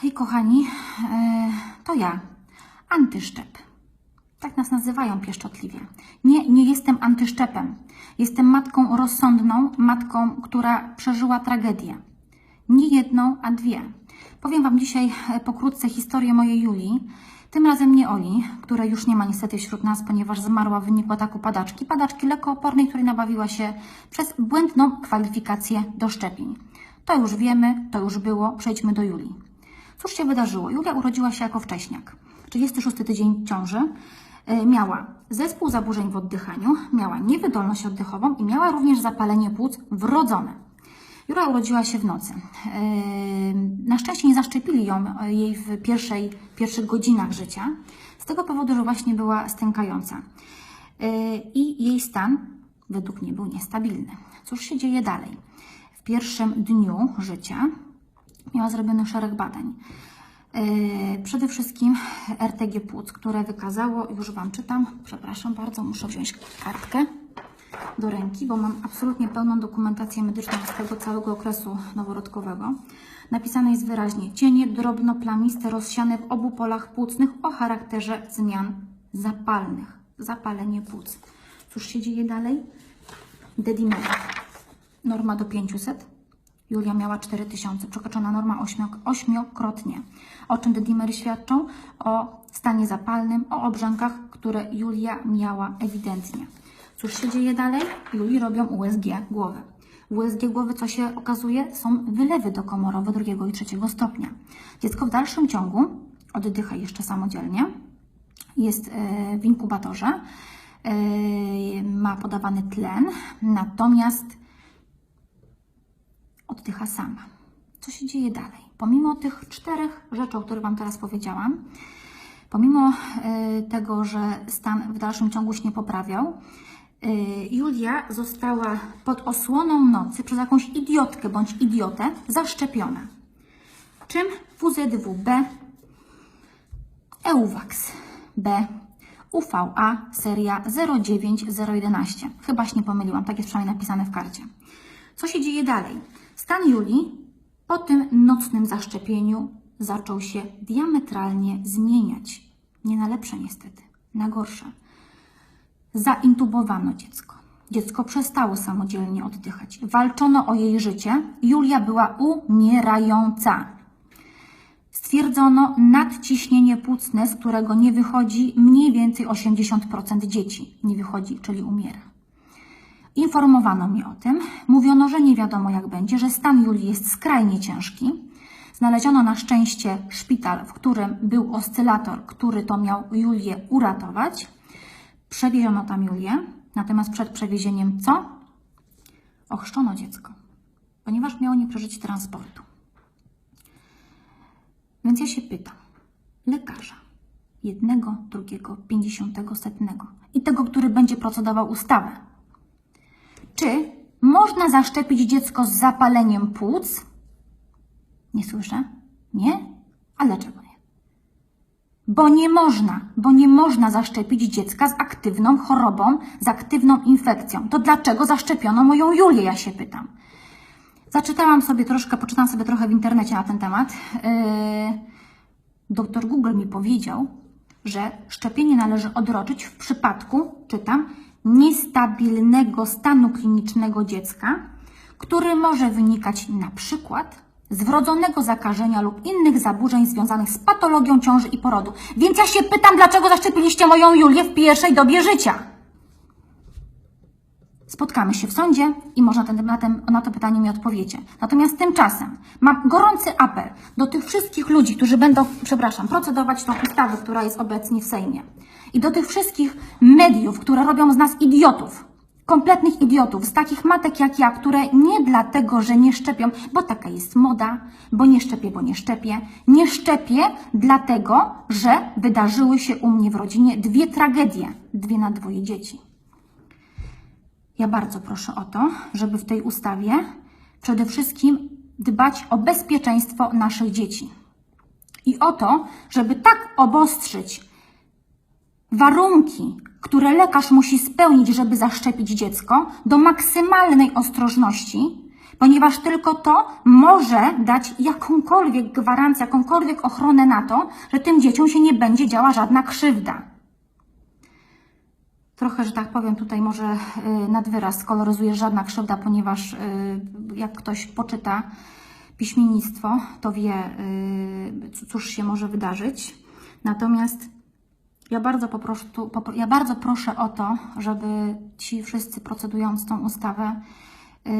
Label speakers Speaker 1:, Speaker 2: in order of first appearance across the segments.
Speaker 1: Hej kochani, e, to ja, antyszczep. Tak nas nazywają pieszczotliwie. Nie, nie jestem antyszczepem. Jestem matką rozsądną, matką, która przeżyła tragedię. Nie jedną, a dwie. Powiem Wam dzisiaj e, pokrótce historię mojej Julii. Tym razem nie Oli, której już nie ma niestety wśród nas, ponieważ zmarła w wyniku ataku padaczki. Padaczki lekoopornej, której nabawiła się przez błędną kwalifikację do szczepień. To już wiemy, to już było. Przejdźmy do Julii. Cóż się wydarzyło? Julia urodziła się jako wcześniak. 36 tydzień ciąży. E, Miała zespół zaburzeń w oddychaniu, miała niewydolność oddechową i miała również zapalenie płuc wrodzone. Jura urodziła się w nocy. E, Na szczęście nie zaszczepili ją e, jej w pierwszej, pierwszych godzinach życia, z tego powodu, że właśnie była stękająca. I jej stan według mnie był niestabilny. Cóż się dzieje dalej? W pierwszym dniu życia miała zrobiony szereg badań. Yy, Przede wszystkim RTG płuc, które wykazało, już Wam czytam, przepraszam bardzo, muszę wziąć kartkę do ręki, bo mam absolutnie pełną dokumentację medyczną z tego całego okresu noworodkowego. Napisane jest wyraźnie, cienie drobnoplamiste rozsiane w obu polach płucnych o charakterze zmian zapalnych. Zapalenie płuc. Cóż się dzieje dalej? Dedimer. Norma do 500. Julia miała 4000, przekroczona norma ośmio, ośmiokrotnie. O czym te dimery świadczą? O stanie zapalnym, o obrzękach, które Julia miała ewidentnie. Cóż się dzieje dalej? Julii robią USG głowy. USG głowy, co się okazuje, są wylewy dokomorowe drugiego i trzeciego stopnia. Dziecko w dalszym ciągu oddycha jeszcze samodzielnie, jest e, w inkubatorze, e, ma podawany tlen, natomiast oddycha sama. Co się dzieje dalej? Pomimo tych czterech rzeczy, o których Wam teraz powiedziałam, pomimo e, tego, że stan w dalszym ciągu się nie poprawiał, e, Julia została pod osłoną nocy przez jakąś idiotkę bądź idiotę zaszczepiona. Czym? WZW-B, EUWAX B, UVA seria 09011. Chyba się nie pomyliłam, tak jest przynajmniej napisane w karcie. Co się dzieje dalej? Stan Julii po tym nocnym zaszczepieniu zaczął się diametralnie zmieniać. Nie na lepsze niestety, na gorsze. Zaintubowano dziecko. Dziecko przestało samodzielnie oddychać. Walczono o jej życie. Julia była umierająca. Stwierdzono nadciśnienie płucne, z którego nie wychodzi mniej więcej 80% dzieci. Nie wychodzi, czyli umiera. Informowano mnie o tym. Mówiono, że nie wiadomo jak będzie, że stan Julii jest skrajnie ciężki. Znaleziono na szczęście szpital, w którym był oscylator, który to miał Julię uratować. Przewieziono tam Julię, natomiast przed przewiezieniem co? Ochrzczono dziecko, ponieważ miało nie przeżyć transportu. Więc ja się pytam, lekarza, jednego, drugiego, pięćdziesiątego, setnego i tego, który będzie procedował ustawę, czy można zaszczepić dziecko z zapaleniem płuc? Nie słyszę? Nie? A dlaczego nie? Bo nie można, bo nie można zaszczepić dziecka z aktywną chorobą, z aktywną infekcją. To dlaczego zaszczepiono moją Julię, ja się pytam. Zaczytałam sobie troszkę, poczytałam sobie trochę w internecie na ten temat. Yy, doktor Google mi powiedział, że szczepienie należy odroczyć w przypadku, czytam, niestabilnego stanu klinicznego dziecka, który może wynikać na przykład z wrodzonego zakażenia lub innych zaburzeń związanych z patologią ciąży i porodu. Więc ja się pytam, dlaczego zaszczepiliście moją Julię w pierwszej dobie życia? Spotkamy się w sądzie i może na, ten, na, to pytanie mi odpowiecie. Natomiast tymczasem mam gorący apel do tych wszystkich ludzi, którzy będą, przepraszam, procedować tą ustawę, która jest obecnie w Sejmie. I do tych wszystkich mediów, które robią z nas idiotów, kompletnych idiotów, z takich matek jak ja, które nie dlatego, że nie szczepią, bo taka jest moda, bo nie szczepię, bo nie szczepię. Nie szczepię dlatego, że wydarzyły się u mnie w rodzinie dwie tragedie, dwie na dwoje dzieci. Ja bardzo proszę o to, żeby w tej ustawie przede wszystkim dbać o bezpieczeństwo naszych dzieci. I o to, żeby tak obostrzyć warunki, które lekarz musi spełnić, żeby zaszczepić dziecko, do maksymalnej ostrożności, ponieważ tylko to może dać jakąkolwiek gwarancję, jakąkolwiek ochronę na to, że tym dzieciom się nie będzie działa żadna krzywda. Trochę, że tak powiem, tutaj może y, nad wyraz koloryzuje żadna krzywda, ponieważ y, jak ktoś poczyta piśmiennictwo, to wie, y, cóż się może wydarzyć. Natomiast ja bardzo, ja bardzo proszę o to, żeby ci wszyscy procedując tą ustawę y,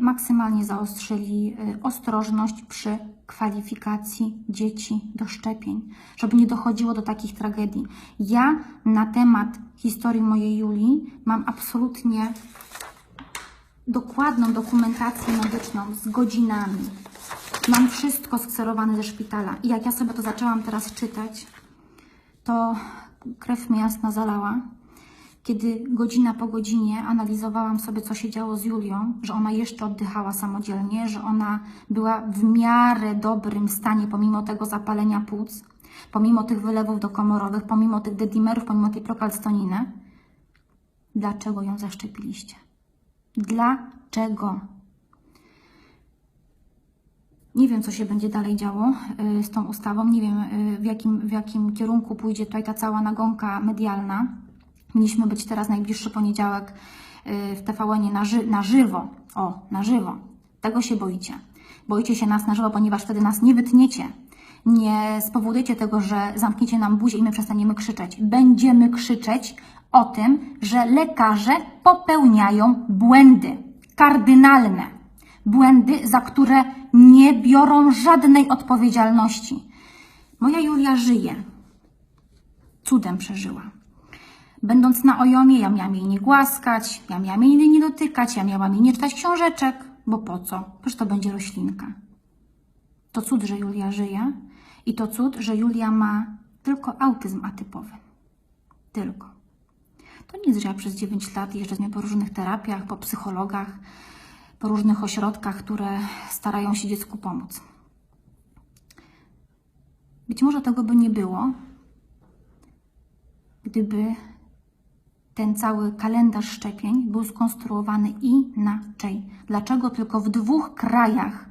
Speaker 1: maksymalnie zaostrzyli y, ostrożność przy kwalifikacji dzieci do szczepień, żeby nie dochodziło do takich tragedii. Ja na temat historii mojej Julii mam absolutnie dokładną dokumentację medyczną z godzinami. Mam wszystko skserowane ze szpitala. I jak ja sobie to zaczęłam teraz czytać, to krew mi jasna zalała. Kiedy godzina po godzinie analizowałam sobie, co się działo z Julią, że ona jeszcze oddychała samodzielnie, że ona była w miarę dobrym stanie pomimo tego zapalenia płuc, pomimo tych wylewów dokomorowych, pomimo tych dedimerów, pomimo tej prokalstoniny. Dlaczego ją zaszczepiliście? Dlaczego? Nie wiem, co się będzie dalej działo y, z tą ustawą. Nie wiem, y, w jakim, w jakim kierunku pójdzie tutaj ta cała nagonka medialna. Mieliśmy być teraz najbliższy poniedziałek y, w TVN na, ży na żywo. O, na żywo. Tego się boicie. Boicie się nas na żywo, ponieważ wtedy nas nie wytniecie. Nie spowodujecie tego, że zamkniecie nam buzię i my przestaniemy krzyczeć. Będziemy krzyczeć o tym, że lekarze popełniają błędy kardynalne błędy, za które nie biorą żadnej odpowiedzialności. Moja Julia żyje. Cudem przeżyła. Będąc na ojomie, ja miałam jej nie głaskać, ja miałam jej nie dotykać, ja miałam jej nie czytać książeczek, bo po co? Przecież to będzie roślinka. To cud, że Julia żyje i to cud, że Julia ma tylko autyzm atypowy. Tylko. To nic, że ja przez 9 lat jeżdżę z nią po różnych terapiach, po psychologach, po różnych ośrodkach, które starają się dziecku pomóc. Być może tego by nie było, gdyby ten cały kalendarz szczepień był skonstruowany inaczej. Dlaczego tylko w dwóch krajach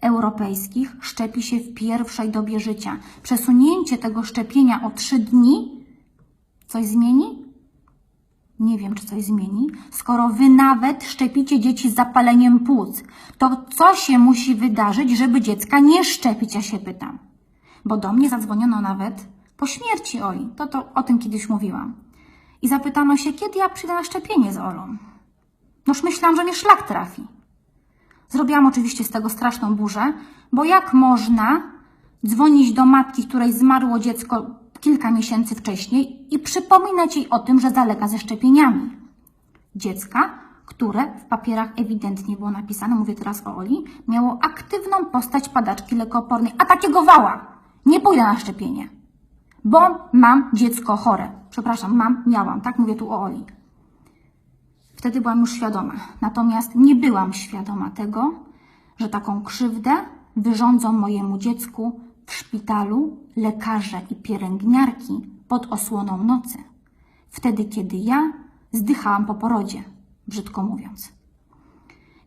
Speaker 1: europejskich szczepi się w pierwszej dobie życia? Przesunięcie tego szczepienia o trzy dni coś zmieni? Nie wiem, czy coś zmieni. Skoro wy nawet szczepicie dzieci z zapaleniem płuc, to co się musi wydarzyć, żeby dziecka nie szczepić, ja się pytam. Bo do mnie zadzwoniono nawet po śmierci Oli. To, to o tym kiedyś mówiłam. I zapytano się, kiedy ja przyjdę na szczepienie z Olą. Noż myślałam, że mnie szlak trafi. Zrobiłam oczywiście z tego straszną burzę, bo jak można dzwonić do matki, której zmarło dziecko kilka miesięcy wcześniej i przypominać jej o tym, że zalega ze szczepieniami. Dziecka, które w papierach ewidentnie było napisane, mówię teraz o Oli, miało aktywną postać padaczki lekoopornej, a takiego wała. Nie pójdę na szczepienie, bo mam dziecko chore. Przepraszam, mam, miałam, tak mówię tu o Oli. Wtedy byłam już świadoma. Natomiast nie byłam świadoma tego, że taką krzywdę wyrządzą mojemu dziecku w szpitalu lekarze i pielęgniarki pod osłoną nocy. Wtedy, kiedy ja zdychałam po porodzie, brzydko mówiąc.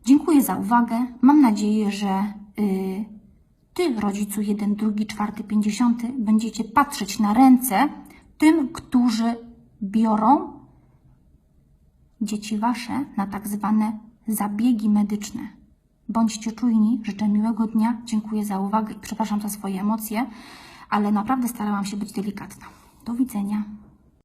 Speaker 1: Dziękuję za uwagę. Mam nadzieję, że y, ty, rodzicu 1, 2, 4, 50, będziecie patrzeć na ręce tym, którzy biorą dzieci wasze na tak zwane zabiegi medyczne. Bądźcie czujni, życzę miłego dnia, dziękuję za uwagę i przepraszam za swoje emocje, ale naprawdę starałam się być delikatna. Do widzenia.